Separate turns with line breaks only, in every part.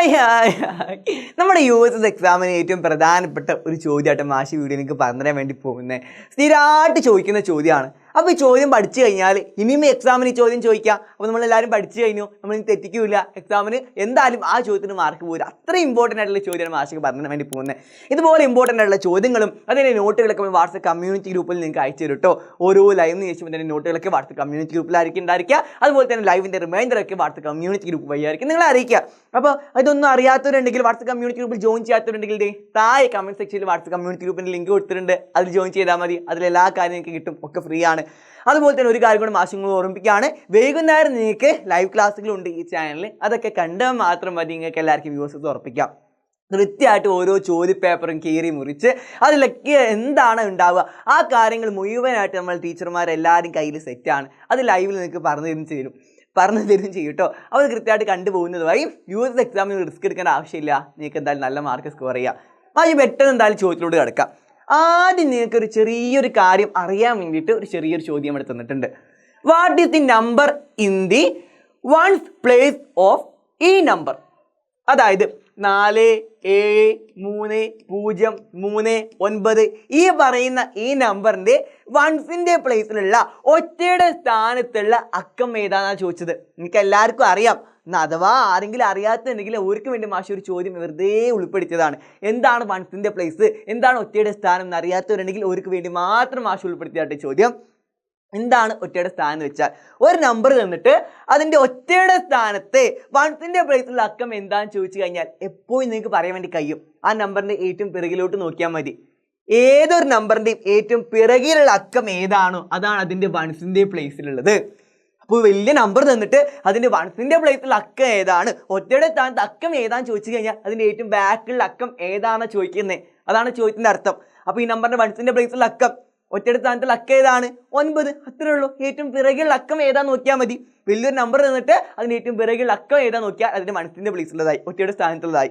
Hi hi hi. നമ്മുടെ U S S എക്സാമിന് ഏറ്റവും പ്രധാനപ്പെട്ട ഒരു ചോദ്യമായിട്ട് മാഷി വീഡിയോ എനിക്ക് പറഞ്ഞു തരാൻ വേണ്ടി പോകുന്നത്. സ്ഥിരമായിട്ട് ചോദിക്കുന്ന ചോദ്യമാണ്. അപ്പോൾ ഈ ചോദ്യം പഠിച്ചു കഴിഞ്ഞാൽ ഇനിയും എക്സാമിന് ഈ ചോദ്യം ചോദിക്കാം. അപ്പോൾ നമ്മളെല്ലാവരും പഠിച്ചു കഴിഞ്ഞു. നമ്മൾ തെറ്റിക്കില്ല എക്സാമിന് എന്തായാലും ആ ചോദ്യത്തിന് മാർക്ക് പോരും. അത്ര ഇമ്പോർട്ടന്റ് ആയിട്ടുള്ള ചോദ്യമാണ് മാഷിക്ക് പറഞ്ഞു വേണ്ടി പോകുന്നത്. ഇതുപോലെ ഇമ്പോർട്ടന്റ് ആയിട്ടുള്ള ചോദ്യങ്ങളും അതിന്റെ നോട്ടുകളൊക്കെ വാട്സപ്പ് കമ്മ്യൂണിറ്റി ഗ്രൂപ്പിൽ നിങ്ങൾക്ക് അയച്ചു തരും കേട്ടോ ഓരോ ലൈവിന് ശേഷം തന്നെ നോട്ടുകളൊക്കെ വാട്സപ്പ് കമ്മ്യൂണിറ്റി ഗ്രൂപ്പിലായിരിക്കും ഉണ്ടായിരിക്കുക. അതുപോലെ തന്നെ ലൈവിന്റെ റിമൈൻഡറൊക്കെ വാട്സപ്പ് കമ്മ്യൂണിറ്റി ഗ്രൂപ്പ് വഴിയായിരിക്കും നിങ്ങൾ അറിയിക്കുക. അപ്പോൾ ഇതൊന്നും അറിയാത്തവരുണ്ടെങ്കിൽ വാട്സപ്പ് കമ്മ്യൂണിറ്റി ഗ്രൂപ്പിൽ ജോയിൻ ചെയ്യാത്തവരുണ്ടെങ്കിൽ താഴെ കമന്റ് സെക്ഷനിൽ വാട്സപ്പ് കമ്മ്യൂണിറ്റി ഗ്രൂപ്പിന്റെ ലിങ്ക് കൊടുത്തിട്ടുണ്ട്. അതിൽ ജോയിൻ ചെയ്താൽ മതി. അതിലെല്ലാ എല്ലാ കാര്യം നിങ്ങൾക്ക് കിട്ടും. ഒക്കെ ഫ്രീ ആണ്. അതുപോലെ തന്നെ ഒരു കാര്യം കൂടി മാസങ്ങൾ ഓർമ്മിപ്പിക്കുകയാണ്. വൈകുന്നേരം നിങ്ങൾക്ക് ലൈവ് ക്ലാസ്സുകളുണ്ട് ഈ ചാനലിൽ അതൊക്കെ കണ്ടാൽ മാത്രം മതി. നിങ്ങൾക്ക് എല്ലാവർക്കും വ്യൂസസ് ഉറപ്പിക്കാം. കൃത്യമായിട്ട് ഓരോ ചോദ്യ പേപ്പറും കീറി മുറിച്ച് അതിലൊക്കെ എന്താണ് ഉണ്ടാവുക? ആ കാര്യങ്ങൾ മുഴുവനായിട്ട് നമ്മൾ ടീച്ചർമാരെല്ലാവരും കയ്യിൽ സെറ്റാണ് അത് ലൈവിൽ നിങ്ങൾക്ക് പറഞ്ഞു തരും ചെയ്യും. പറഞ്ഞു തരും ചെയ്യും കേട്ടോ അത് കൃത്യമായിട്ട് കണ്ടുപോകുന്നത് വഴി എക്സാമിന് റിസ്ക് എടുക്കേണ്ട ആവശ്യമില്ല. നിങ്ങൾക്ക് എന്തായാലും നല്ല മാർക്ക് സ്കോർ ചെയ്യാം. അത് പെട്ടെന്ന് എന്തായാലും ചോദ്യത്തിലോട്ട് കിടക്കാം. ആദ്യം നിങ്ങൾക്ക് ഒരു ചെറിയൊരു കാര്യം അറിയാൻ വേണ്ടിയിട്ട് ഒരു ചെറിയൊരു ചോദ്യം ഇവിടെ തന്നിട്ടുണ്ട്. What is the number in the ones place of ഈ നമ്പർ അതായത് നാല് ഏഴ് മൂന്ന് പൂജ്യം മൂന്ന് ഒൻപത് ഈ പറയുന്ന ഈ നമ്പറിന്റെ വൺസിന്റെ പ്ലേസിലുള്ള ഒറ്റയുടെ സ്ഥാനത്തുള്ള അക്കം ഏതാണെന്നാണ് ചോദിച്ചത്. എനിക്ക് എല്ലാവർക്കും അറിയാം. അഥവാ ആരെങ്കിലും അറിയാത്തുണ്ടെങ്കിൽ അവർക്ക് വേണ്ടി മാഷി ഒരു ചോദ്യം വെറുതെ ഉൾപ്പെടുത്തിയതാണ്. എന്താണ് വൺസിന്റെ പ്ലേസ് എന്താണ് ഒറ്റയുടെ സ്ഥാനം എന്ന് അറിയാത്തവരുണ്ടെങ്കിൽ അവർക്ക് വേണ്ടി മാത്രം മാഷി ഉൾപ്പെടുത്തിയാട്ടെ ചോദ്യം. എന്താണ് ഒറ്റയുടെ സ്ഥാനം എന്ന് വെച്ചാൽ? ഒരു നമ്പർ തന്നിട്ട് അതിന്റെ ഒറ്റയുടെ സ്ഥാനത്തെ വൺസിന്റെ പ്ലേസിലുള്ള അക്കം എന്താണെന്ന് ചോദിച്ചു കഴിഞ്ഞാൽ എപ്പോഴും നിങ്ങൾക്ക് പറയാൻ വേണ്ടി കഴിയും. ആ നമ്പറിന്റെ ഏറ്റവും പിറകിലോട്ട് നോക്കിയാൽ മതി. ഏതൊരു നമ്പറിന്റെയും ഏറ്റവും പിറകിലുള്ള അക്കം ഏതാണോ അതാണ് അതിന്റെ വൺസിന്റെ പ്ലേസിലുള്ളത് അപ്പോൾ വലിയ നമ്പർ തന്നിട്ട് അതിന്റെ വൺസിന്റെ പ്ലേസിൽ അക്കം ഏതാണ്? ഒറ്റയുടെ സ്ഥാനത്ത് അക്കം ഏതാന്ന് ചോദിച്ചു കഴിഞ്ഞാൽ അതിന്റെ ഏറ്റവും ബാക്കിലുള്ള അക്കം ഏതാണെന്ന് ചോദിക്കുന്നത് അതാണ് ചോദ്യത്തിന്റെ അർത്ഥം. അപ്പോൾ ഈ നമ്പറിന്റെ വൺസിന്റെ പ്ലേസിൽ അക്കം ഒറ്റയുടെ സ്ഥാനത്തുള്ള അക്കം ഏതാണ്? ഒൻപത്. അത്രേ ഉള്ളൂ. ഏറ്റവും പിറകിലുള്ള അക്കം ഏതാന്ന് നോക്കിയാൽ മതി. വലിയൊരു നമ്പർ തന്നിട്ട് അതിന് ഏറ്റവും പിറകിലുള്ള അക്കം ഏതാ നോക്കിയാൽ അതിന്റെ മനസ്സിന്റെ പ്ലേസിലുള്ളതായി ഒറ്റയുടെ സ്ഥാനത്തുള്ളതായി.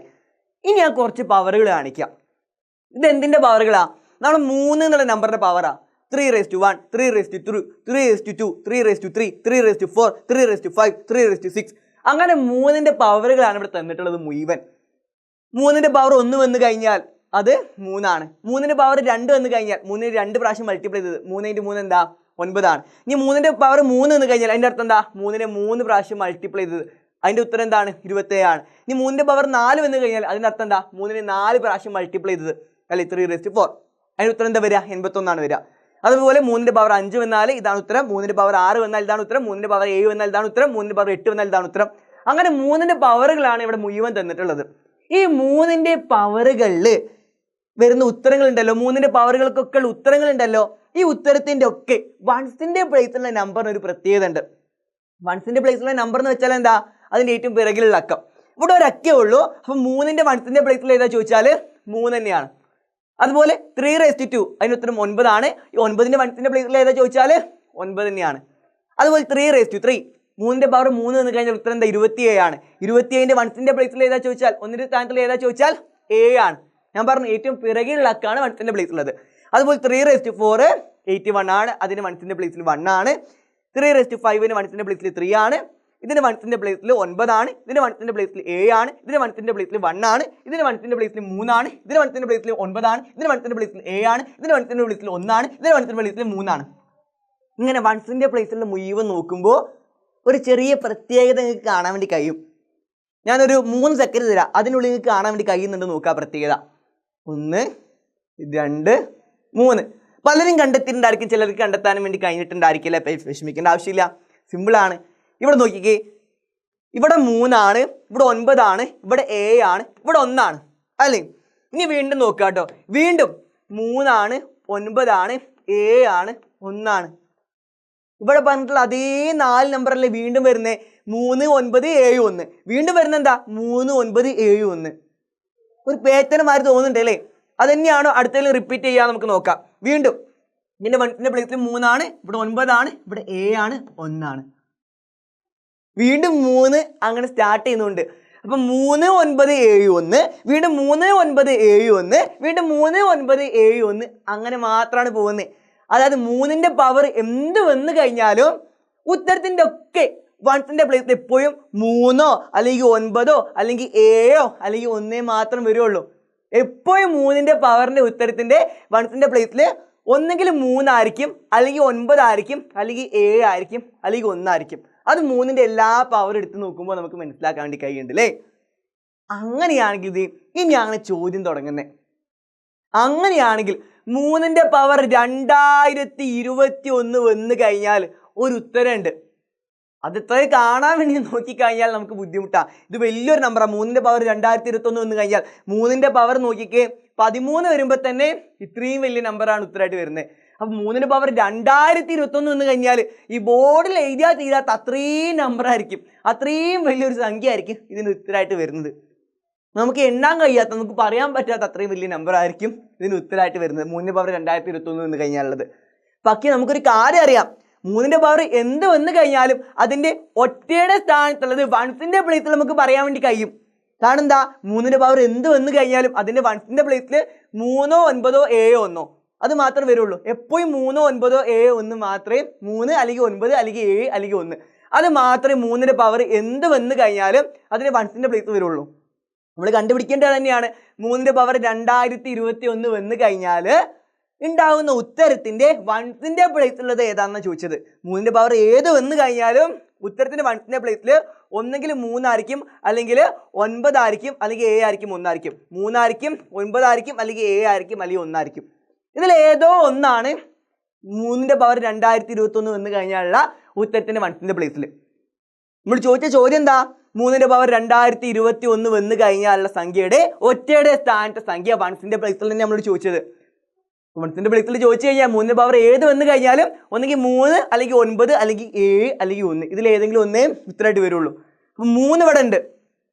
ഇനി ഞാൻ കുറച്ച് പവറുകൾ കാണിക്കാം. ഇത് എന്തിന്റെ പവറുകളാ നമ്മൾ മൂന്ന് എന്നുള്ള നമ്പറിന്റെ പവറാ three raise to one three raise to three three raise to two three raise to three three raise to four three raise to five three raise to six അങ്ങനെ മൂന്നിന്റെ പവറുകളാണ് ഇവിടെ തന്നിട്ടുള്ളത് മുഴുവൻ. മൂന്നിന്റെ പവർ ഒന്ന് വന്നു കഴിഞ്ഞാൽ അത് മൂന്നാണ്. മൂന്നിന്റെ പവർ രണ്ട് വന്നു കഴിഞ്ഞാൽ മൂന്നിന് രണ്ട് പ്രാവശ്യം മൾട്ടിപ്ലൈ ചെയ്തത് മൂന്നിന്റെ മൂന്ന് എന്താ? ഒൻപതാണ്. ഇനി മൂന്നിന്റെ പവർ മൂന്ന് വന്നു കഴിഞ്ഞാൽ അതിന്റെ അർത്ഥം എന്താ? മൂന്നിനെ മൂന്ന് പ്രാവശ്യം മൾട്ടിപ്ലൈ ചെയ്തത്. അതിന്റെ ഉത്തരം എന്താണ്? ഇരുപത്തേഴാണ്. ഇനി മൂന്നിന്റെ പവർ നാല് വന്നു കഴിഞ്ഞാൽ അതിന്റെ അർത്ഥം എന്താ? മൂന്നിനെ നാല് പ്രാവശ്യം മൾട്ടിപ്ലൈ ചെയ്തത്. അല്ലെ? ത്രീ റെസ്റ്റ് ഫോർ അതിന്റെ ഉത്തരം എന്താ വരിക? എൺപത്തൊന്നാണ് വരിക. അതുപോലെ മൂന്നിന്റെ പവർ അഞ്ച് വന്നാൽ ഇതാണ് ഉത്തരം മൂന്നിന്റെ പവർ ആറ് വന്നാൽ ഇതാണ് ഉത്തരം മൂന്നിന്റെ പവർ ഏഴ് വന്നാൽ ഇതാണ് ഉത്തരം മൂന്നിന്റെ പവർ എട്ട് വന്നാൽ ഇതാണ് ഉത്തരം. അങ്ങനെ മൂന്നിന്റെ പവറുകളാണ് ഇവിടെ മുഴുവൻ തന്നിട്ടുള്ളത്. ഈ മൂന്നിന്റെ പവറുകളിൽ വരുന്ന ഉത്തരങ്ങളുണ്ടല്ലോ മൂന്നിന്റെ പവറുകൾക്കൊക്കെ ഉത്തരങ്ങളുണ്ടല്ലോ ഈ ഉത്തരത്തിന്റെ ഒക്കെ വൺസിന്റെ പ്ലേസിലുള്ള നമ്പറിന് ഒരു പ്രത്യേകത ഉണ്ട്. വൺസിന്റെ പ്ലേസിലുള്ള നമ്പർ എന്ന് വെച്ചാൽ എന്താ? അതിന്റെ ഏറ്റവും പിറകിലുള്ള അക്കം. ഇവിടെ ഒരു അക്കേ ഉള്ളൂ. അപ്പം മൂന്നിന്റെ വൺസിന്റെ പ്ലേസിൽ ഏതാ ചോദിച്ചാൽ മൂന്ന് തന്നെയാണ്. അതുപോലെ ത്രീ റേസ്റ്റ് ടു അതിന് ഉത്തരം ഒൻപതാണ്. ഈ ഒൻപതിന്റെ വൺസിന്റെ പ്ലേസിൽ ഏതാ ചോദിച്ചാൽ ഒൻപത് തന്നെയാണ്. അതുപോലെ ത്രീ റേസ്റ്റ് ടു ത്രീ മൂന്നിന്റെ പവർ മൂന്ന് എന്ന് കഴിഞ്ഞാൽ ഉത്തരം എന്താ? ഇരുപത്തിയേഴാണ് ഇരുപത്തിയേഴിന്റെ വൺസിന്റെ പ്ലേസിൽ ഏതാ ചോദിച്ചാൽ? ഒന്നിന്റെ സ്ഥാനത്തിൽ ഏതാ ചോദിച്ചാൽ? ഏഴ് ആണ്. ഞാൻ പറഞ്ഞു ഏറ്റവും പിറകിലുള്ള അക്കാണ് വൺസിന്റെ ഉള്ളത്. അതുപോലെ three raised four eighty one ആണ്. അതിന് വൺസിന്റെ പ്ലേസിൽ വൺ ആണ്. ത്രീ റേസ്റ്റ് ഫൈവിന് വൺസിന്റെ പ്ലേസിൽ ത്രീ ആണ്. ഇതിന് വൺസിന്റെ പ്ലേസിൽ ഒൻപതാണ് ഇതിന്റെ വൺസിന്റെ പ്ലേസിൽ ഏഴ് ആണ് ഇതിന്റെ വൺസിന്റെ പ്ലേസിൽ വൺ ആണ് ഇതിന്റെ വൺസിന്റെ പ്ലേസിൽ മൂന്നാണ് ഇതിന്റെ വൺസിന്റെ പ്ലേസിൽ ഒൻപതാണ് ഇതിന്റെ വൺസിന്റെ പ്ലേസിൽ ഏഴ് ആണ് ഇതിന്റെ വൺസിന്റെ പ്ലേസിൽ ഒന്നാണ് ഇതിന്റെ വൺസിന്റെ പ്ലേസിൽ മൂന്നാണ്. ഇങ്ങനെ വൺസിന്റെ പ്ലേസിൽ മുഴുവൻ നോക്കുമ്പോൾ ഒരു ചെറിയ പ്രത്യേകത നിങ്ങൾക്ക് കാണാൻ വേണ്ടി കഴിയും. ഞാനൊരു മൂന്ന് സെക്കൻഡ് തരാം. അതിനുള്ളിൽ നിങ്ങൾക്ക് കാണാൻ വേണ്ടി കഴിയുന്നുണ്ട് നോക്കുക പ്രത്യേകത. ഒന്ന് രണ്ട് മൂന്ന്. പലരും കണ്ടെത്തിയിട്ടുണ്ടായിരിക്കും. ചിലർക്ക് കണ്ടെത്താനും വേണ്ടി കഴിഞ്ഞിട്ടുണ്ടായിരിക്കില്ല. വിഷമിക്കേണ്ട ആവശ്യമില്ല. സിമ്പിളാണ് ഇവിടെ നോക്കിക്കേ. ഇവിടെ മൂന്നാണ് ഇവിടെ ഒൻപതാണ് ഇവിടെ ഏഴ് ആണ് ഇവിടെ ഒന്നാണ്. അല്ലേ? ഇനി വീണ്ടും നോക്കുക കേട്ടോ. വീണ്ടും മൂന്നാണ് ഒൻപതാണ് ഏഴ് ആണ് ഒന്നാണ്. ഇവിടെ പറഞ്ഞിട്ടുള്ള അതേ നാല് നമ്പറല്ലേ വീണ്ടും വരുന്നത് മൂന്ന് ഒൻപത് ഏഴ് ഒന്ന്. വീണ്ടും വരുന്ന എന്താ? മൂന്ന് ഒൻപത് ഏഴ് ഒന്ന്. ഒരു പേറ്റന മാതിരി തോന്നുന്നുണ്ട് അല്ലേ? അത് തന്നെയാണോ അടുത്തതിൽ റിപ്പീറ്റ് ചെയ്യാൻ നമുക്ക് നോക്കാം. വീണ്ടും. ഇതിന്റെ വൺസിന്റെ പ്ലേസിൽ മൂന്നാണ് ഇവിടെ ഒൻപതാണ് ഇവിടെ ഏഴ് ആണ് ഒന്നാണ്. വീണ്ടും മൂന്ന് അങ്ങനെ സ്റ്റാർട്ട് ചെയ്യുന്നുണ്ട്. അപ്പൊ മൂന്ന് ഒൻപത് ഏഴ് ഒന്ന് വീണ്ടും മൂന്ന് ഒൻപത് ഏഴ് ഒന്ന് വീണ്ടും മൂന്ന് ഒൻപത് ഏഴ് ഒന്ന് അങ്ങനെ മാത്രമാണ് പോകുന്നത് അതായത് മൂന്നിന്റെ പവർ എന്ത് വന്ന് കഴിഞ്ഞാലും ഉത്തരത്തിന്റെ ഒക്കെ വൺസിന്റെ പ്ലേസിൽ എപ്പോഴും മൂന്നോ അല്ലെങ്കിൽ ഒൻപതോ അല്ലെങ്കിൽ ഏഴോ അല്ലെങ്കിൽ ഒന്നേ മാത്രം വരുള്ളൂ. എപ്പോഴും മൂന്നിന്റെ പവറിന്റെ ഉത്തരത്തിന്റെ വൺസിന്റെ പ്ലേസിൽ ഒന്നെങ്കിൽ മൂന്നായിരിക്കും അല്ലെങ്കിൽ ഒൻപതായിരിക്കും അല്ലെങ്കിൽ ഏഴായിരിക്കും അല്ലെങ്കിൽ ഒന്നായിരിക്കും. അത് മൂന്നിന്റെ എല്ലാ പവർ എടുത്ത് നോക്കുമ്പോൾ നമുക്ക് മനസ്സിലാക്കാൻ വേണ്ടി കഴിയുന്നുണ്ട് അല്ലേ അങ്ങനെയാണെങ്കിൽ ഇത് ഇനിയാണ് ചോദ്യം തുടങ്ങുന്നത് അങ്ങനെയാണെങ്കിൽ മൂന്നിന്റെ പവർ രണ്ടായിരത്തി ഇരുപത്തി ഒന്ന് വന്നു കഴിഞ്ഞാൽ ഒരു ഉത്തരമുണ്ട്. അത് ഇത്രയും കാണാൻ വേണ്ടി നോക്കിക്കഴിഞ്ഞാൽ നമുക്ക് ബുദ്ധിമുട്ടാണ് ഇത് വലിയൊരു നമ്പറാണ് മൂന്നിന്റെ പവർ രണ്ടായിരത്തി ഇരുപത്തി ഒന്ന് വന്നു കഴിഞ്ഞാൽ മൂന്നിന്റെ പവർ നോക്കിക്കേ പതിമൂന്ന് വരുമ്പോൾ തന്നെ ഇത്രയും വലിയ നമ്പറാണ് ഉത്തരമായിട്ട് വരുന്നത് അപ്പൊ മൂന്നിന് പവർ രണ്ടായിരത്തി ഇരുപത്തി ഒന്ന് വന്നു കഴിഞ്ഞാൽ ഈ ബോർഡിൽ എഴുതിയാൽ തീരാത്ത അത്രയും നമ്പർ ആയിരിക്കും. അത്രയും വലിയൊരു സംഖ്യ ആയിരിക്കും ഇതിന് ഉത്തരമായിട്ട് വരുന്നത്. നമുക്ക് എണ്ണാൻ കഴിയാത്ത നമുക്ക് പറയാൻ പറ്റാത്ത അത്രയും വലിയ നമ്പർ ആയിരിക്കും ഇതിന് ഉത്തരമായിട്ട് വരുന്നത്. മൂന്നിന് പവർ രണ്ടായിരത്തി ഇരുപത്തി ഒന്ന് വന്നു കഴിഞ്ഞാലുള്ളത്. പക്ഷേ നമുക്കൊരു കാര്യം അറിയാം. മൂന്നിന്റെ പവർ എന്ത് വന്നു കഴിഞ്ഞാലും അതിന്റെ ഒറ്റയുടെ സ്ഥാനത്തുള്ളത് വൺസിന്റെ പ്ലേസിൽ നമുക്ക് പറയാൻ വേണ്ടി കഴിയും. കാരണം എന്താ? മൂന്നിന്റെ പവർ എന്ത് വന്നു കഴിഞ്ഞാലും അതിന്റെ വൺസിന്റെ പ്ലേസിൽ മൂന്നോ ഒൻപതോ ഏഴോ ഒന്നോ. അത് മാത്രമേ വരുള്ളൂ. എപ്പോഴും മൂന്നോ ഒൻപതോ ഏഴോ ഒന്ന് മാത്രമേ മൂന്ന് അല്ലെങ്കിൽ ഒൻപത് അല്ലെങ്കിൽ ഏഴ് അല്ലെങ്കിൽ ഒന്ന്. അത് മാത്രമേ മൂന്നിന്റെ പവർ എന്ത് വന്നു കഴിഞ്ഞാലും അതിന് വൺസിന്റെ പ്ലേസ് വരുള്ളൂ. നമ്മൾ കണ്ടുപിടിക്കേണ്ടത് തന്നെയാണ്. മൂന്നിന്റെ പവർ രണ്ടായിരത്തി ഇരുപത്തി ഒന്ന് വന്നു കഴിഞ്ഞാൽ ഉണ്ടാകുന്ന ഉത്തരത്തിന്റെ വൺസിന്റെ പ്ലേസ് ഉള്ളത് ഏതാണെന്ന് ചോദിച്ചത്? മൂന്നിന്റെ പവർ ഏത് വന്നു കഴിഞ്ഞാലും ഉത്തരത്തിന്റെ വൺസിന്റെ പ്ലേസിൽ ഒന്നെങ്കിൽ മൂന്നായിരിക്കും അല്ലെങ്കിൽ ഒൻപതായിരിക്കും അല്ലെങ്കിൽ ഏഴ് ആയിരിക്കും ഒന്നായിരിക്കും. മൂന്നായിരിക്കും ഒൻപതായിരിക്കും അല്ലെങ്കിൽ ഏഴ് ആയിരിക്കും അല്ലെങ്കിൽ ഒന്നായിരിക്കും. ഇതിൽ ഏതോ ഒന്നാണ് മൂന്നിന്റെ പവർ രണ്ടായിരത്തി ഇരുപത്തി ഒന്ന് വന്നു കഴിഞ്ഞാലുള്ള ഉത്തരത്തിന്റെ വൺസിന്റെ പ്ലേസിൽ നമ്മൾ ചോദിച്ച ചോദ്യം എന്താ? മൂന്നിന്റെ പവർ രണ്ടായിരത്തി ഇരുപത്തി ഒന്ന് വന്നു കഴിഞ്ഞാലുള്ള സംഖ്യയുടെ ഒറ്റയുടെ സ്ഥാനത്തെ സംഖ്യ വൺസിന്റെ പ്ലേസിൽ തന്നെ നമ്മൾ ചോദിച്ചത്. വൺസിന്റെ പ്ലേസിൽ ചോദിച്ചു കഴിഞ്ഞാൽ മൂന്നിന്റെ പവർ ഏത് വന്നു കഴിഞ്ഞാലും ഒന്നെങ്കിൽ മൂന്ന് അല്ലെങ്കിൽ ഒൻപത് അല്ലെങ്കിൽ ഏഴ് അല്ലെങ്കിൽ ഒന്ന്. ഇതിൽ ഏതെങ്കിലും ഒന്നേ ഉത്തരമായിട്ട് വരുള്ളൂ. അപ്പൊ മൂന്ന് ഇവിടെ ഉണ്ട്.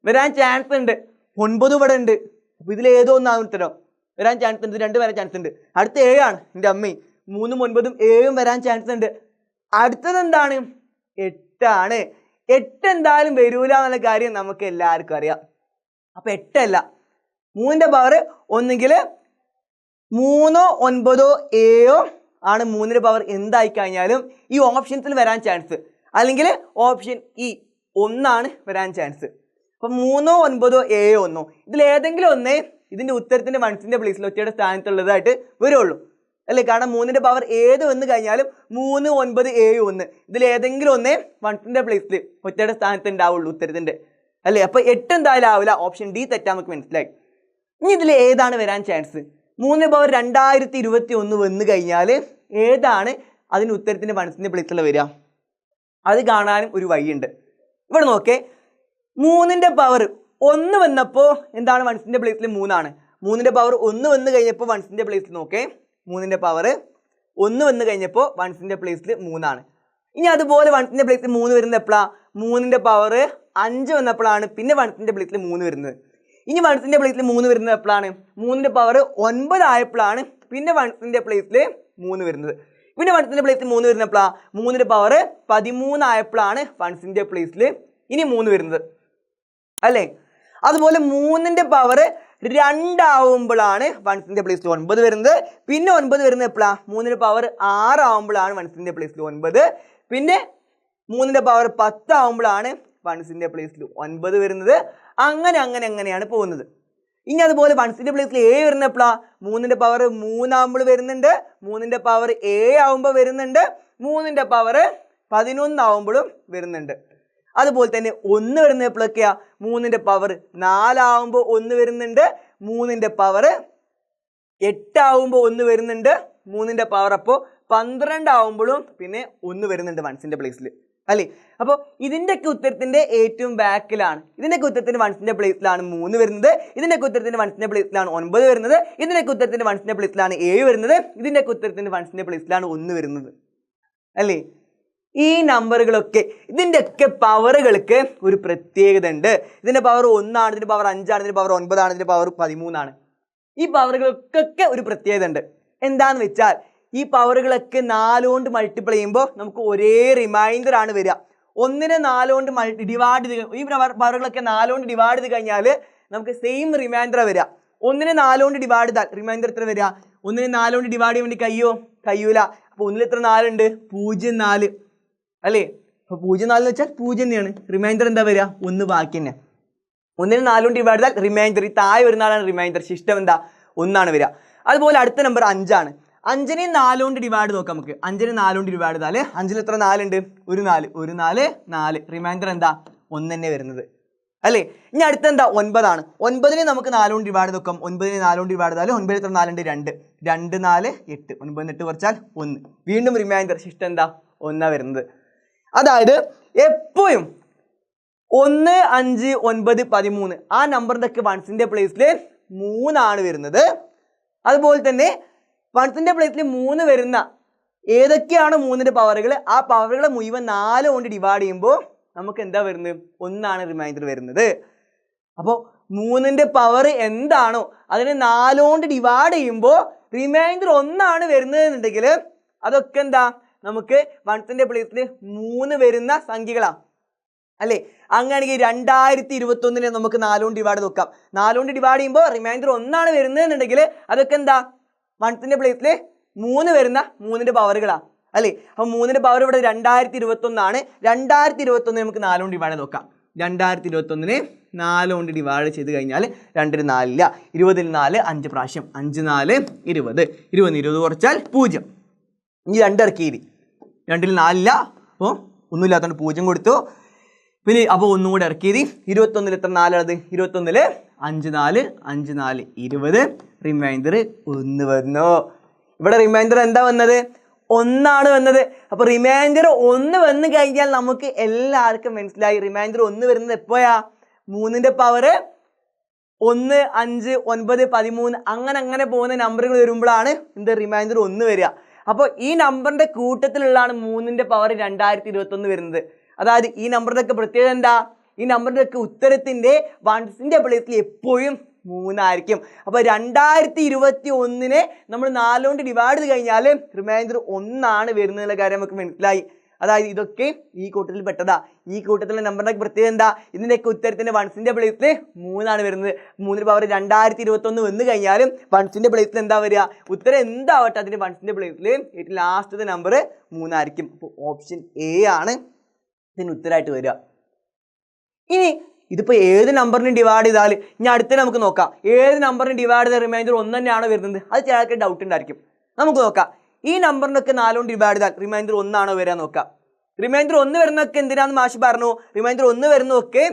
വരാൻ ചാൻസ് ഉണ്ട്. ഒൻപത് ഇവിടെ ഉണ്ട്. അപ്പൊ ഇതിൽ ഏതോ ഒന്നാണ് ഉത്തരം. വരാൻ ചാൻസ് ഉണ്ട്. രണ്ട് വരാൻ ചാൻസ് ഉണ്ട്. അടുത്ത ഏഴാണ് എന്റെ അമ്മയും മൂന്നും ഒൻപതും ഏഴും വരാൻ ചാൻസ് ഉണ്ട്. അടുത്തത് എന്താണ്? എട്ടാണ് എട്ട് എന്തായാലും വരൂല എന്നുള്ള കാര്യം നമുക്ക് എല്ലാവർക്കും അറിയാം. അപ്പം എട്ടല്ല മൂന്നിന്റെ പവർ ഒന്നുകിൽ മൂന്നോ ഒൻപതോ ഏഴോ ആണ് മൂന്നിന്റെ പവർ എന്തായി കഴിഞ്ഞാലും ഈ ഓപ്ഷൻസിൽ വരാൻ ചാൻസ് അല്ലെങ്കിൽ ഓപ്ഷൻ ഇ ഒന്നാണ് വരാൻ ചാൻസ് അപ്പം മൂന്നോ ഒൻപതോ ഏഴോ ഒന്നോ. ഇതിൽ ഏതെങ്കിലും ഒന്നേ ഇതിന്റെ ഉത്തരത്തിന്റെ വൺസിന്റെ പ്ലേസിൽ ഒറ്റയുടെ സ്ഥാനത്തുള്ളതായിട്ട് വരുള്ളൂ. അല്ലേ? കാരണം മൂന്നിന്റെ പവർ ഏത് വന്ന് കഴിഞ്ഞാലും മൂന്ന് ഒൻപത് ഏഴ് ഒന്ന്. ഇതിൽ ഏതെങ്കിലും ഒന്നേ വൺസിന്റെ പ്ലേസിൽ ഒറ്റയുടെ സ്ഥാനത്ത് ഉണ്ടാവുള്ളൂ ഉത്തരത്തിന്റെ. അല്ലേ? അപ്പൊ എട്ട് എന്തായാലും ആവില്ല. ഓപ്ഷൻ ഡി തെറ്റാൻ നമുക്ക് മനസ്സിലായി. ഇനി ഇതിൽ ഏതാണ് വരാൻ ചാൻസ് മൂന്ന് പവർ രണ്ടായിരത്തി ഇരുപത്തി ഒന്ന് വന്നു കഴിഞ്ഞാൽ ഏതാണ് അതിന് ഉത്തരത്തിന്റെ മനസ്സിന്റെ പ്ലേസിൽ വരിക? അത് കാണാനും ഒരു വഴിയുണ്ട്. ഇവിടെ നോക്കേ. മൂന്നിന്റെ പവർ ഒന്ന് വന്നപ്പോൾ എന്താണ് വൺസിന്റെ പ്ലേസിൽ മൂന്നാണ്. മൂന്നിന്റെ പവർ ഒന്ന് വന്നു കഴിഞ്ഞപ്പോൾ വൺസിന്റെ പ്ലേസിൽ നോക്കേ. മൂന്നിന്റെ പവർ ഒന്ന് വന്നു കഴിഞ്ഞപ്പോൾ വൺസിന്റെ പ്ലേസിൽ മൂന്നാണ്. ഇനി അതുപോലെ വൺസിന്റെ പ്ലേസിൽ മൂന്ന് വരുന്നത് എപ്പോഴാ മൂന്നിന്റെ പവർ അഞ്ച് വന്നപ്പോഴാണ് പിന്നെ വൺസിന്റെ പ്ലേസിൽ മൂന്ന് വരുന്നത്. ഇനി വൺസിന്റെ പ്ലേസിൽ മൂന്ന് വരുന്നത് എപ്പോഴാണ് മൂന്നിന്റെ പവർ ഒൻപതായപ്പോഴാണ് പിന്നെ വൺസിന്റെ പ്ലേസിൽ മൂന്ന് വരുന്നത്. പിന്നെ വൺസിന്റെ പ്ലേസിൽ മൂന്ന് വരുന്നപ്പോഴാ മൂന്നിന്റെ പവർ പതിമൂന്നായപ്പോഴാണ് വൺസിന്റെ പ്ലേസിൽ ഇനി മൂന്ന് വരുന്നത്. അല്ലേ? അതുപോലെ മൂന്നിന്റെ പവർ രണ്ടാവുമ്പോഴാണ് വൺസിന്റെ പ്ലേസിൽ ഒൻപത് വരുന്നത്. പിന്നെ ഒൻപത് വരുന്നത് എപ്പോഴാണ് മൂന്നിന്റെ പവർ ആറാവുമ്പോഴാണ് വൺസിന്റെ പ്ലേസിൽ ഒൻപത്. പിന്നെ മൂന്നിന്റെ പവർ പത്താവുമ്പോഴാണ് വൺസിന്റെ പ്ലേസിൽ ഒൻപത് വരുന്നത്. അങ്ങനെ അങ്ങനെ അങ്ങനെയാണ് പോകുന്നത്. ഇനി അതുപോലെ വൺസിന്റെ പ്ലേസിൽ ഏഴ് വരുന്ന എപ്പോഴാണ് മൂന്നിന്റെ പവർ മൂന്നാകുമ്പോൾ വരുന്നുണ്ട്. മൂന്നിന്റെ പവർ ഏഴ് ആവുമ്പോൾ വരുന്നുണ്ട്. മൂന്നിന്റെ പവർ പതിനൊന്നാവുമ്പോഴും വരുന്നുണ്ട്. അതുപോലെ തന്നെ ഒന്ന് വരുന്ന എപ്പോഴൊക്കെയാ മൂന്നിന്റെ പവർ നാലാവുമ്പോൾ ഒന്ന് വരുന്നുണ്ട് മൂന്നിന്റെ പവർ എട്ടാവുമ്പോൾ ഒന്ന് വരുന്നുണ്ട് മൂന്നിന്റെ പവർ അപ്പോൾ പന്ത്രണ്ട് ആവുമ്പോഴും പിന്നെ ഒന്ന് വരുന്നുണ്ട് വൺസിന്റെ പ്ലേസിൽ അല്ലേ? അപ്പോൾ ഇതിന്റെയൊക്കെ ഉത്തരത്തിന്റെ ഏറ്റവും ബാക്കിലാണ് ഇതിന്റെയൊക്കെ ഉത്തരത്തിന്റെ വൺസിന്റെ പ്ലേസിലാണ് മൂന്ന് വരുന്നത്. ഇതിന്റെയൊക്കെ ഉത്തരത്തിന്റെ വൺസിന്റെ പ്ലേസിലാണ് ഒൻപത് വരുന്നത്. ഇതിന്റെയൊക്കെ ഉത്തരത്തിന്റെ വൺസിന്റെ പ്ലേസിലാണ് ഏഴ് വരുന്നത്. ഇതിന്റെയൊക്കെ ഉത്തരത്തിന്റെ വൺസിന്റെ പ്ലേസിലാണ് ഒന്ന് വരുന്നത്. അല്ലേ? ഈ നമ്പറുകളൊക്കെ ഇതിന്റെയൊക്കെ പവറുകൾക്ക് ഒരു പ്രത്യേകത ഉണ്ട് ഇതിന്റെ പവർ ഒന്നാണ് ഇതിന്റെ പവർ അഞ്ചാണ് ഇതിന്റെ പവർ ഒൻപതാണ് ഇതിന്റെ പവർ പതിമൂന്നാണ്. ഈ പവറുകൾക്കൊക്കെ ഒരു പ്രത്യേകത ഉണ്ട് എന്താണെന്ന് വെച്ചാൽ ഈ പവറുകളൊക്കെ നാലുകൊണ്ട് മൾട്ടിപ്ലൈ ചെയ്യുമ്പോൾ നമുക്ക് ഒരേ റിമൈൻഡർ ആണ് വരിക. ഒന്നിനെ നാലുകൊണ്ട് മൾട്ടി ഡിവൈഡ് ചെയ്ത് ഈ പവറുകളൊക്കെ നാലുകൊണ്ട് ഡിവൈഡ് ചെയ്ത് കഴിഞ്ഞാൽ നമുക്ക് സെയിം റിമൈൻഡർ വരിക. ഒന്നിനെ നാലുകൊണ്ട് ഡിവൈഡ് ചെയ്താൽ റിമൈൻഡർ എത്ര വരിക? ഒന്നിനെ നാലുകൊണ്ട് ഡിവൈഡ് ചെയ്യാൻ വേണ്ടി കഴിയോ കഴിയൂല. അപ്പോൾ ഒന്നിൽ എത്ര നാലുണ്ട്? പൂജ്യം നാല്. അല്ലേ? അപ്പോൾ പൂജ്യം നാല് എന്ന് വെച്ചാൽ പൂജ്യം തന്നെയാണ്. റിമൈൻഡർ എന്താ വരിക? ഒന്ന് ബാക്കി തന്നെ. ഒന്നിന് നാലും ഡിവൈഡ് ചെയ്താൽ റിമൈൻഡർ ഈ താഴെ ഒരു നാളാണ് റിമൈൻഡർ ശിഷ്ടം എന്താ? ഒന്നാണ് വരിക. അതുപോലെ അടുത്ത നമ്പർ അഞ്ചാണ്. അഞ്ചിനെ നാലുകൊണ്ട് ഡിവൈഡ് നോക്കാം നമുക്ക്. അഞ്ചിന് നാലുകൊണ്ട് ഡിവൈഡ് ചെയ്താൽ അഞ്ചിൽ എത്ര നാലുണ്ട്? ഒരു നാല്. ഒരു നാല് നാല്. റിമൈൻഡർ എന്താ? ഒന്ന് തന്നെ വരുന്നത്. അല്ലേ? ഇനി അടുത്ത എന്താ? ഒൻപതാണ്. ഒൻപതിനെ നമുക്ക് നാലുകൊണ്ട് ഡിവൈഡ് നോക്കാം. ഒൻപതിനെ നാലുകൊണ്ട് ഡിവൈഡ് ചെയ്താൽ ഒൻപതിൽ എത്ര നാലുണ്ട്? രണ്ട്. രണ്ട് നാല് എട്ട്. ഒൻപത് എട്ട് കുറച്ചാൽ ഒന്ന്. വീണ്ടും റിമൈൻഡർ ശിഷ്ടം എന്താ? ഒന്നാണ് വരുന്നത്. അതായത് എപ്പോഴും ഒന്ന് അഞ്ച് ഒൻപത് പതിമൂന്ന് ആ നമ്പറിന്റെ ഒക്കെ വൺസിന്റെ പ്ലേസിൽ മൂന്നാണ് വരുന്നത്. അതുപോലെ തന്നെ വൺസിന്റെ പ്ലേസിൽ മൂന്ന് വരുന്ന ഏതൊക്കെയാണ് മൂന്നിന്റെ പവറുകൾ ആ പവറുകളെ മുഴുവൻ നാല് കൊണ്ട് ഡിവൈഡ് ചെയ്യുമ്പോൾ നമുക്ക് എന്താ വരുന്നത്? ഒന്നാണ് റിമൈൻഡർ വരുന്നത്. അപ്പോൾ മൂന്നിന്റെ പവർ എന്താണോ അതിനെ നാലുകൊണ്ട് ഡിവൈഡ് ചെയ്യുമ്പോൾ റിമൈൻഡർ ഒന്നാണ് വരുന്നത് എന്നുണ്ടെങ്കിൽ അതൊക്കെ എന്താ? നമുക്ക് വൺസിന്റെ പ്ലേസിൽ മൂന്ന് വരുന്ന സംഖ്യകളാണ് അല്ലേ? അങ്ങനെയാണെങ്കിൽ രണ്ടായിരത്തി ഇരുപത്തൊന്നിനെ നമുക്ക് നാലുകൊണ്ട് ഡിവൈഡ് നോക്കാം. നാലുകൊണ്ട് ഡിവൈഡ് ചെയ്യുമ്പോൾ റിമൈൻഡർ ഒന്നാണ് വരുന്നത് എന്നുണ്ടെങ്കിൽ അതൊക്കെ എന്താ? വൺസിന്റെ പ്ലേസിൽ മൂന്ന് വരുന്ന മൂന്നിന്റെ പവറുകളാണ് അല്ലേ? അപ്പോൾ മൂന്നിന്റെ പവർ ഇവിടെ രണ്ടായിരത്തി ഇരുപത്തൊന്നാണ് രണ്ടായിരത്തി ഇരുപത്തൊന്നിന് നമുക്ക് നാലുകൊണ്ട് ഡിവൈഡ് നോക്കാം. രണ്ടായിരത്തി ഇരുപത്തൊന്നിന് നാല് കൊണ്ട് ഡിവൈഡ് ചെയ്ത് കഴിഞ്ഞാൽ രണ്ടിന് നാലില്ല. ഇരുപതിൽ നാല് അഞ്ച് പ്രാവശ്യം. അഞ്ച് നാല് ഇരുപത്. ഇരുപത് ഇരുപത് കുറച്ചാൽ പൂജ്യം. ഇനി രണ്ട് ഇറക്കിയിരി രണ്ടിൽ നാലില്ല. അപ്പോൾ ഒന്നുമില്ലാത്തതുകൊണ്ട് പൂജ്യം കൊടുത്തു. പിന്നെ അപ്പോൾ ഒന്നും കൂടെ ഇറക്കിയത് ഇരുപത്തൊന്നിൽ എത്ര നാലാണത്? ഇരുപത്തൊന്നിൽ അഞ്ച് നാല് അഞ്ച് നാല് ഇരുപത്. റിമൈൻഡർ ഒന്ന് വന്നു. ഇവിടെ റിമൈൻഡർ എന്താ വന്നത്? ഒന്നാണ് വന്നത്. അപ്പോൾ റിമൈൻഡർ ഒന്ന് വന്നു കഴിഞ്ഞാൽ നമുക്ക് എല്ലാവർക്കും മനസ്സിലായി. റിമൈൻഡർ ഒന്ന് വരുന്നത് എപ്പോഴാ? മൂന്നിന്റെ പവർ ഒന്ന് അഞ്ച് ഒൻപത് പതിമൂന്ന് അങ്ങനെ അങ്ങനെ പോകുന്ന നമ്പറുകൾ വരുമ്പോഴാണ് എന്ത്? റിമൈൻഡർ ഒന്ന് വരിക. അപ്പോൾ ഈ നമ്പറിന്റെ കൂട്ടത്തിലുള്ളതാണ് മൂന്നിന്റെ പവർ രണ്ടായിരത്തി ഇരുപത്തൊന്ന് വരുന്നത്. അതായത് ഈ നമ്പറിന്റെയൊക്കെ പ്രത്യേകത എന്താ? ഈ നമ്പറിന്റെയൊക്കെ ഉത്തരത്തിന്റെ വൺസിന്റെ പ്ലേസിൽ എപ്പോഴും മൂന്നായിരിക്കും. അപ്പോൾ രണ്ടായിരത്തി ഇരുപത്തി ഒന്നിനെ നമ്മൾ നാലുകൊണ്ട് ഡിവൈഡ് ചെയ്ത് കഴിഞ്ഞാൽ റിമൈൻഡർ ഒന്നാണ് വരുന്നതിന്റെ കാര്യം നമുക്ക് മനസ്സിലായി. അതായത് ഇതൊക്കെ ഈ കൂട്ടത്തിൽ പെട്ടതാ. ഈ കൂട്ടത്തിലെ നമ്പറിന്റെ പ്രത്യേകത എന്താ? ഇതിന്റെയൊക്കെ ഉത്തരത്തിന്റെ വൺസിന്റെ പ്ലേസിൽ മൂന്നാണ് വരുന്നത്. മൂന്നിന് പവർ രണ്ടായിരത്തി ഇരുപത്തൊന്ന് വന്നു കഴിഞ്ഞാലും വൺസിന്റെ പ്ലേസിൽ എന്താ വരിക? ഉത്തരം എന്താവട്ടെ അതിന്റെ വൺസിന്റെ പ്ലേസിൽ ഏറ്റവും ലാസ്റ്റത്തെ നമ്പർ മൂന്നായിരിക്കും. അപ്പോൾ ഓപ്ഷൻ എ ആണ് ഇതിന് ഉത്തരമായിട്ട് വരിക. ഇനി ഇതിപ്പോൾ ഏത് നമ്പറിന് ഡിവൈഡ് ചെയ്താൽ ഇനി അടുത്ത നമുക്ക് നോക്കാം. ഏത് നമ്പറിന് ഡിവൈഡ് ചെയ്ത റിമൈൻഡർ ഒന്ന് തന്നെയാണോ വരുന്നത്? അത് ചിലർക്ക് ഡൗട്ട് ഉണ്ടായിരിക്കും. നമുക്ക് നോക്കാം. ഈ നമ്പറിനൊക്കെ നാലുകൊണ്ട് ഡിവൈഡ് ചെയ്താൽ റിമൈൻഡർ ഒന്നാണോ വരാൻ നോക്കാം. റിമൈൻഡർ ഒന്ന് വരുന്നതൊക്കെ എന്തിനാന്ന് മാഷി പറഞ്ഞു. റിമൈൻഡർ ഒന്ന് വരുന്നതൊക്കെ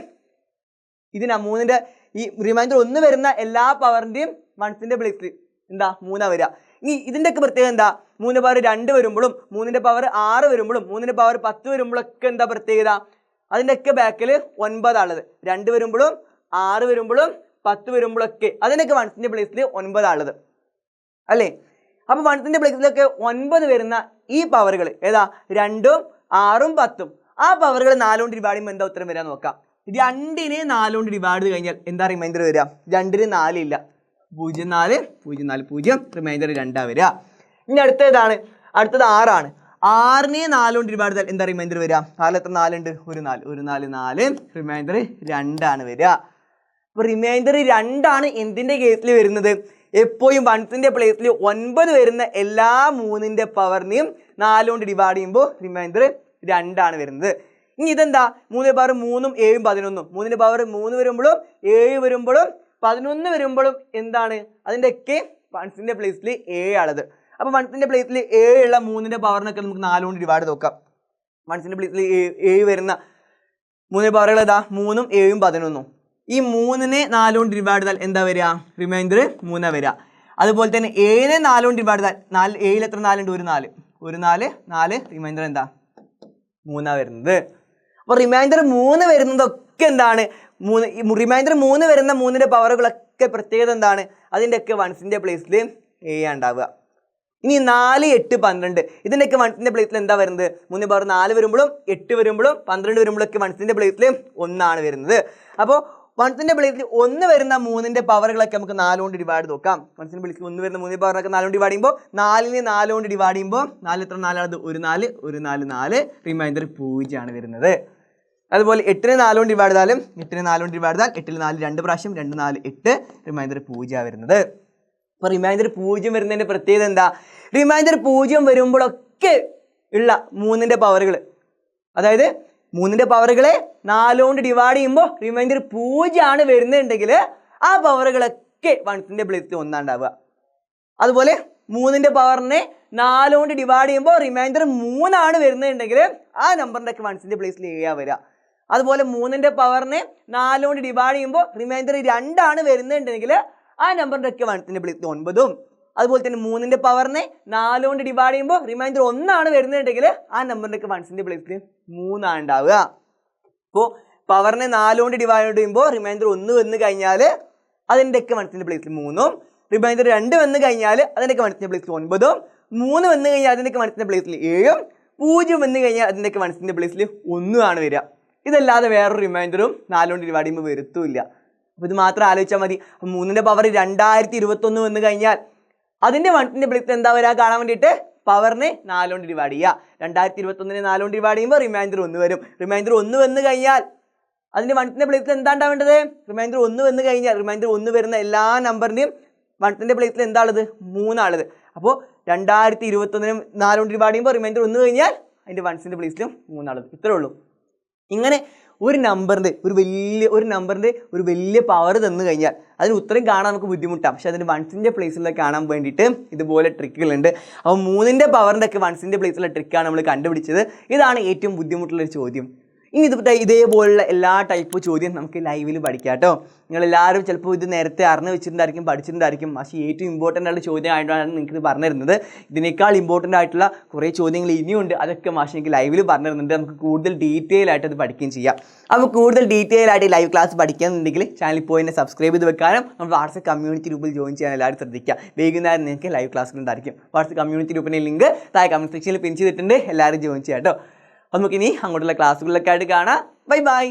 ഇതിനാ മൂന്നിന്റെ ഈ റിമൈൻഡർ ഒന്ന് വരുന്ന എല്ലാ പവറിന്റെയും വൺസിന്റെ പ്ലേസിൽ എന്താ? മൂന്നാ വരിക ഇനി ഇതിന്റെയൊക്കെ പ്രത്യേകത എന്താ? മൂന്ന് പവർ രണ്ട് വരുമ്പോഴും മൂന്നിന്റെ പവർ ആറ് വരുമ്പോഴും മൂന്നിന്റെ പവർ പത്ത് വരുമ്പോഴൊക്കെ എന്താ പ്രത്യേകത? അതിന്റെയൊക്കെ ബാക്കിൽ ഒൻപതാണുള്ളത് രണ്ട് വരുമ്പോഴും ആറ് വരുമ്പോഴും പത്ത് വരുമ്പോഴൊക്കെ അതിനൊക്കെ വൺസിന്റെ പ്ലേസിൽ ഒൻപതാണുള്ളത് അല്ലേ? അപ്പോൾ വൺസിന്റെ പ്ലേസിലൊക്കെ ഒൻപത് വരുന്ന ഈ പവറുകൾ ഏതാ? രണ്ടും ആറും പത്തും. ആ പവറുകൾ നാലുകൊണ്ട് ഡിവൈഡ് ചെയ്യുമ്പോൾ എന്താ ഉത്തരം വരാൻ നോക്കാം. രണ്ടിനെ നാലുകൊണ്ട് ഡിവൈഡ് ചെയ്ത് കഴിഞ്ഞാൽ എന്താ റിമൈൻഡർ വരിക രണ്ടിന് നാലില്ല പൂജ്യം നാല് പൂജ്യം നാല് പൂജ്യം. റിമൈൻഡർ രണ്ടാ വരിക ഇനി അടുത്ത ഏതാണ്? അടുത്തത് ആറാണ്. ആറിനെ നാലുകൊണ്ട് ഡിവൈഡ് ചെയ്താൽ എന്താ റിമൈൻഡർ വരിക നാല് എത്ര? നാലുണ്ട് ഒരു നാല്. ഒരു നാല് നാല്. റിമൈൻഡർ രണ്ടാണ് വരിക അപ്പോൾ റിമൈൻഡർ രണ്ടാണ് എന്തിന്റെ കേസിൽ വരുന്നത്? എപ്പോഴും വൺസിന്റെ പ്ലേസിൽ ഒൻപത് വരുന്ന എല്ലാ മൂന്നിന്റെ പവറിനെയും നാലുകൊണ്ട് ഡിവൈഡ് ചെയ്യുമ്പോൾ റിമൈൻഡർ രണ്ടാണ് വരുന്നത്. ഇനി ഇതെന്താ? മൂന്നിന്റെ പവർ മൂന്നും ഏഴും പതിനൊന്നും. മൂന്നിന്റെ പവർ മൂന്ന് വരുമ്പോഴും ഏഴ് വരുമ്പോഴും പതിനൊന്ന് വരുമ്പോഴും എന്താണ്? അതിന്റെയൊക്കെ വൺസിന്റെ പ്ലേസിൽ ഏഴാണത് അപ്പോൾ വൺസിന്റെ പ്ലേസിൽ ഏഴുള്ള മൂന്നിന്റെ പവറിനൊക്കെ നമുക്ക് നാലുകൊണ്ട് ഡിവൈഡ് നോക്കാം. വൺസിന്റെ പ്ലേസിൽ ഏഴ് വരുന്ന മൂന്നിന്റെ പവറുകൾ ഏതാ? മൂന്നും ഏഴും പതിനൊന്നും. ഈ മൂന്നിനെ നാലുകൊണ്ട് ഡിവൈഡ് ചെയ്താൽ എന്താ വരിക? റിമൈൻഡർ മൂന്ന വരിക. അതുപോലെ തന്നെ ഏഴിനെ നാലുകൊണ്ട് ഡിവൈഡ് ചെയ്താൽ നാല് ഏഴിൽ എത്ര നാലുണ്ട്? ഒരു നാല്. ഒരു നാല് നാല്. റിമൈൻഡർ എന്താ? മൂന്നാ വരുന്നത്. അപ്പോൾ റിമൈൻഡർ മൂന്ന് വരുന്നതൊക്കെ എന്താണ്? മൂന്ന് റിമൈൻഡർ മൂന്ന് വരുന്ന മൂന്നിന്റെ പവറുകളൊക്കെ പ്രത്യേകത എന്താണ്? അതിന്റെയൊക്കെ വൺസിന്റെ പ്ലേസിൽ ഏ ഉണ്ടാവുക. ഇനി നാല് എട്ട് പന്ത്രണ്ട്. ഇതിന്റെയൊക്കെ വൺസിന്റെ പ്ലേസിൽ എന്താ വരുന്നത്? മൂന്ന് പവർ നാല് വരുമ്പോഴും എട്ട് വരുമ്പോഴും പന്ത്രണ്ട് വരുമ്പോഴൊക്കെ വൺസിന്റെ പ്ലേസിൽ ഒന്നാണ് വരുന്നത്. അപ്പോൾ വൺസിന്റെ പ്ലേസിൽ ഒന്ന് വരുന്ന മൂന്നിന്റെ പവറുകളൊക്കെ നമുക്ക് നാലുകൊണ്ട് ഡിവൈഡ് നോക്കാം. വൺസിന്റെ പ്ലേസിൽ ഒന്ന് വരുന്ന മൂന്നിന്റെ പവറൊക്കെ നാലുകൊണ്ട് ഡിവൈഡ് ചെയ്യുമ്പോൾ നാലിന് നാലുകൊണ്ട് ഡിവൈഡ് ചെയ്യുമ്പോൾ നാല് എത്ര നാലാണത് ഒരു നാല് ഒരു നാല് നാല്. റിമൈൻഡർ പൂജ്യമാണ് വരുന്നത്. അതുപോലെ എട്ടിന് നാലുകൊണ്ട് ഡിവൈഡ് ചെയ്താലും എട്ടിന് നാലുകൊണ്ട് ഡിവൈഡ് ചെയ്താൽ എട്ടിൽ നാല് രണ്ട് പ്രാവശ്യം രണ്ട് നാല് എട്ട്. റിമൈൻഡർ പൂജ്യമാണ് വരുന്നത്. അപ്പോൾ റിമൈൻഡർ പൂജ്യം വരുന്നതിന്റെ പ്രത്യേകത എന്താ? റിമൈൻഡർ പൂജ്യം വരുമ്പോഴൊക്കെ ഉള്ള മൂന്നിന്റെ പവറുകൾ അതായത് മൂന്നിന്റെ പവറുകളെ നാലുകൊണ്ട് ഡിവൈഡ് ചെയ്യുമ്പോൾ റിമൈൻഡർ പൂജ്യമാണ് വരുന്നുണ്ടെങ്കിൽ ആ പവറുകളൊക്കെ വൺസിന്റെ പ്ലേസിൽ ഒന്നാണ്ടാവുക. അതുപോലെ മൂന്നിന്റെ പവറിനെ നാലുകൊണ്ട് ഡിവൈഡ് ചെയ്യുമ്പോൾ റിമൈൻഡർ മൂന്നാണ് വരുന്നുണ്ടെങ്കിൽ ആ നമ്പറിന്റെ ഒക്കെ വൺസിന്റെ പ്ലേസിൽ ഏഴാ വരിക അതുപോലെ മൂന്നിന്റെ പവറിനെ നാലുകൊണ്ട് ഡിവൈഡ് ചെയ്യുമ്പോൾ റിമൈൻഡർ രണ്ടാണ് വരുന്നുണ്ടെങ്കിൽ ആ നമ്പറിന്റെ ഒക്കെ വൺസിന്റെ പ്ലേസിൽ ഒൻപതും. അതുപോലെ തന്നെ മൂന്നിന്റെ പവറിനെ നാലുകൊണ്ട് ഡിവൈഡ് ചെയ്യുമ്പോൾ റിമൈൻഡർ ഒന്നാണ് വരുന്നുണ്ടെങ്കിൽ ആ നമ്പറിന്റെയൊക്കെ വൺസിന്റെ പ്ലേസിൽ മൂന്നാണ് ഉണ്ടാവുക. അപ്പോൾ പവറിനെ നാലുകൊണ്ട് ഡിവൈഡ് ചെയ്യുമ്പോൾ റിമൈൻഡർ ഒന്ന് വന്ന് കഴിഞ്ഞാൽ അതിന്റെ ഒക്കെ വൺസിന്റെ പ്ലേസിൽ മൂന്നും റിമൈൻഡർ രണ്ട് വന്ന് കഴിഞ്ഞാൽ അതിന്റെയൊക്കെ വൺസിന്റെ പ്ലേസിൽ ഒൻപതും മൂന്ന് വന്ന് കഴിഞ്ഞാൽ അതിന്റെയൊക്കെ വൺസിന്റെ പ്ലേസിൽ ഏഴും പൂജ്യം വന്ന് കഴിഞ്ഞാൽ അതിന്റെയൊക്കെ വൺസിന്റെ പ്ലേസിൽ ഒന്നുമാണ് വരിക. ഇതല്ലാതെ വേറൊരു റിമൈൻഡറും നാലുകൊണ്ട് ഡിവൈഡ് ചെയ്യുമ്പോൾ വരുത്തുമില്ല അപ്പോൾ ഇത് മാത്രം ആലോചിച്ചാൽ മതി. മൂന്നിന്റെ പവർ രണ്ടായിരത്തി ഇരുപത്തൊന്ന് വന്ന് കഴിഞ്ഞാൽ അതിന്റെ പ്ലേസിൽ എന്താ വരിക കാണാൻ വേണ്ടിയിട്ട് പവറിനെ നാലുകൊണ്ട് ഡിവൈഡ് ചെയ്യുക രണ്ടായിരത്തി ഇരുപത്തൊന്നിനെ നാലുകൊണ്ട് ഡിവൈഡ് ചെയ്യുമ്പോൾ റിമൈൻഡർ ഒന്ന് വരും. റിമൈൻഡർ ഒന്ന് വന്നു കഴിഞ്ഞാൽ അതിന്റെ വൺസിന്റെ പ്ലേസിൽ എന്താ ഉണ്ടാവേണ്ടത് റിമൈൻഡർ ഒന്ന് വന്നു കഴിഞ്ഞാൽ റിമൈൻഡർ ഒന്ന് വരുന്ന എല്ലാ നമ്പറിന്റെയും വൺസിന്റെ പ്ലേസിൽ എന്താണുള്ളത്? ഉള്ളത് മൂന്നാളുള്ളത് അപ്പോൾ രണ്ടായിരത്തി ഇരുപത്തൊന്നിനും നാലുകൊണ്ട് ഡിവൈഡ് ചെയ്യുമ്പോൾ റിമൈൻഡർ ഒന്ന് കഴിഞ്ഞാൽ അതിന്റെ വൺസിന്റെ പ്ലേസിലും മൂന്നാളുള്ളത് ഇത്രേ ഉള്ളൂ. ഇങ്ങനെ ഒരു നമ്പറിന്റെ ഒരു വലിയ ഒരു നമ്പറിന്റെ ഒരു വലിയ പവർ തന്നു കഴിഞ്ഞാൽ അതിന് ഉത്തരം കാണാൻ നമുക്ക് ബുദ്ധിമുട്ടാണ്. പക്ഷേ അതിന്റെ വൺസിന്റെ പ്ലേസിലൊക്കെ കാണാൻ വേണ്ടിയിട്ട് ഇതുപോലെ ട്രിക്കുകളുണ്ട് അപ്പോൾ മൂന്നിന്റെ പവറിന്റെ ഒക്കെ വൺസിന്റെ പ്ലേസിലുള്ള ട്രിക്കാണ് നമ്മൾ കണ്ടുപിടിച്ചത്. ഇതാണ് ഏറ്റവും ബുദ്ധിമുട്ടുള്ളൊരു ചോദ്യം. ഇനി ഇത് ഇതേപോലുള്ള എല്ലാ ടൈപ്പ് ചോദ്യം നമുക്ക് ലൈവിൽ പഠിക്കാം കേട്ടോ നിങ്ങളെല്ലാവരും ചിലപ്പോൾ ഇത് നേരത്തെ അറിഞ്ഞു വെച്ചിട്ടുണ്ടായിരിക്കും പഠിച്ചിട്ടുണ്ടായിരിക്കും. പക്ഷേ ഏറ്റവും ഇമ്പോർട്ടന്റ് ആയിട്ടുള്ള ചോദ്യം ആയിട്ടാണ് നിങ്ങൾക്ക് ഇത് പറഞ്ഞു ഇതിനേക്കാൾ ഇമ്പോർട്ടന്റ് ആയിട്ടുള്ള കുറേ ചോദ്യങ്ങൾ ഇനിയുണ്ട്. അതൊക്കെ മാഷ് എനിക്ക് ലൈവിൽ പറഞ്ഞിരുന്നുണ്ട് നമുക്ക് കൂടുതൽ ഡീറ്റെയിൽ ആയിട്ട് അത് പഠിക്കുകയും ചെയ്യാം. അപ്പോൾ കൂടുതൽ ഡീറ്റെയിൽ ആയിട്ട് ലൈവ് ക്ലാസ് പഠിക്കാന്നുണ്ടെങ്കിൽ ചാനലിൽ പോയി എന്നെ സബ്സ്ക്രൈബ് ചെയ്ത് വെക്കാനും നമ്മൾ വാട്സപ്പ് കമ്മ്യൂണിറ്റി ഗ്രൂപ്പിൽ ജോയിൻ ചെയ്യാൻ എല്ലാവരും ശ്രദ്ധിക്കുക. വൈകുന്നേരം നിങ്ങൾക്ക് ലൈവ് ക്ലാസ്സുകൾ ഉണ്ടായിരിക്കും. വാട്സപ്പ് കമ്മ്യൂണിറ്റി ഗ്രൂപ്പിന്റെ ലിങ്ക് താഴെ കമന്റ് സെക്ഷനിൽ പിൻ ചെയ്തിട്ടുണ്ട്. എല്ലാവരും ജോയിൻ ചെയ്യാം കേട്ടോ നമുക്കിനി അങ്ങോട്ടുള്ള ക്ലാസ്സുകളിലൊക്കെ ആയിട്ട് കാണാം. Bye bye